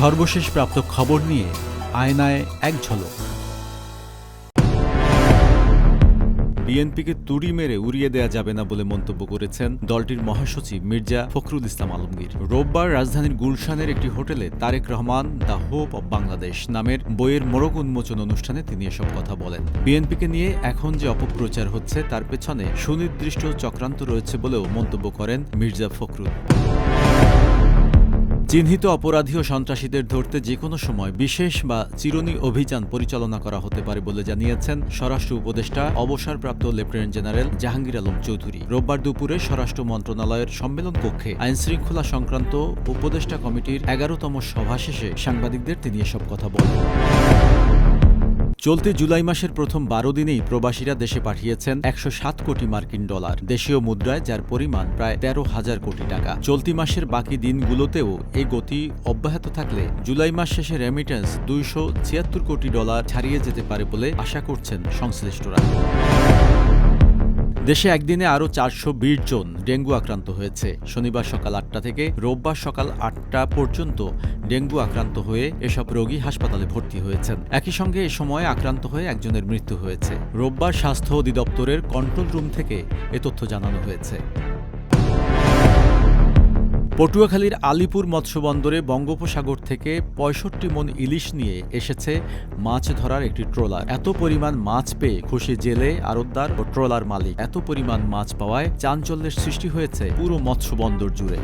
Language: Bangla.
সর্বশেষ প্রাপ্ত খবর নিয়ে আয়নায় এক ঝলক। বিএনপিকে তুড়ি মেরে উড়িয়ে দেয়া যাবে না বলে মন্তব্য করেছেন দলটির মহাসচিব মির্জা ফখরুল ইসলাম আলমগীর। রোববার রাজধানীর গুলশানের একটি হোটেলে Tarique Rahman the hope of Bangladesh নামের বইয়ের মোড়ক উন্মোচন অনুষ্ঠানে তিনি এসব কথা বলেন। বিএনপিকে নিয়ে এখন যে অপপ্রচার হচ্ছে তার পেছনে সুনির্দিষ্ট চক্রান্ত রয়েছে বলেও মন্তব্য করেন মির্জা ফখরুল। চিহ্নিত অপরাধী ও সন্ত্রাসীদের ধরতে যে কোনো সময় বিশেষ বা চিরুনি অভিযান পরিচালনা করা হতে পারে বলে জানিয়েছেন স্বরাষ্ট্র উপদেষ্টা, অবসরপ্রাপ্ত লেফটেন্যান্ট জেনারেল জাহাঙ্গীর আলম চৌধুরী। রোববার দুপুরে স্বরাষ্ট্র মন্ত্রণালয়ের সম্মেলন কক্ষে আইনশৃঙ্খলা সংক্রান্ত উপদেষ্টা কমিটির এগারোতম সভা শেষে সাংবাদিকদের তিনি এসব কথা বলেন। চলতি জুলাই মাসের প্রথম বারো দিনেই প্রবাসীরা দেশে পাঠিয়েছেন একশো সাত কোটি মার্কিন ডলার, দেশীয় মুদ্রায় যার পরিমাণ প্রায় তেরো হাজার কোটি টাকা। চলতি মাসের বাকি দিনগুলোতেও এই গতি অব্যাহত থাকলে জুলাই মাস শেষে রেমিটেন্স দুইশো ছিয়াত্তর কোটি ডলার ছাড়িয়ে যেতে পারে বলে আশা করছেন সংশ্লিষ্টরা। দেশে একদিনে আরও চারশো বিশ জন ডেঙ্গু আক্রান্ত হয়েছে। শনিবার সকাল আটটা থেকে রোববার সকাল আটটা পর্যন্ত ডেঙ্গু আক্রান্ত হয়ে এসব রোগী হাসপাতালে ভর্তি হয়েছেন। একই সঙ্গে এ সময় আক্রান্ত হয়ে একজনের মৃত্যু হয়েছে। রোববার স্বাস্থ্য অধিদপ্তরের কন্ট্রোল রুম থেকে এ তথ্য জানানো হয়েছে। পটুয়াখালীর আলিপুর মৎস্যবন্দরে বঙ্গোপসাগর থেকে পঁয়ষট্টি মন ইলিশ নিয়ে এসেছে মাছ ধরার একটি ট্রলার। এত পরিমাণ মাছ পেয়ে খুশি জেলে আরোদ্দার ও ট্রলার মালিক। এত পরিমাণ মাছ পাওয়ায় চাঞ্চল্যের সৃষ্টি হয়েছে পুরো মৎস্যবন্দর জুড়ে।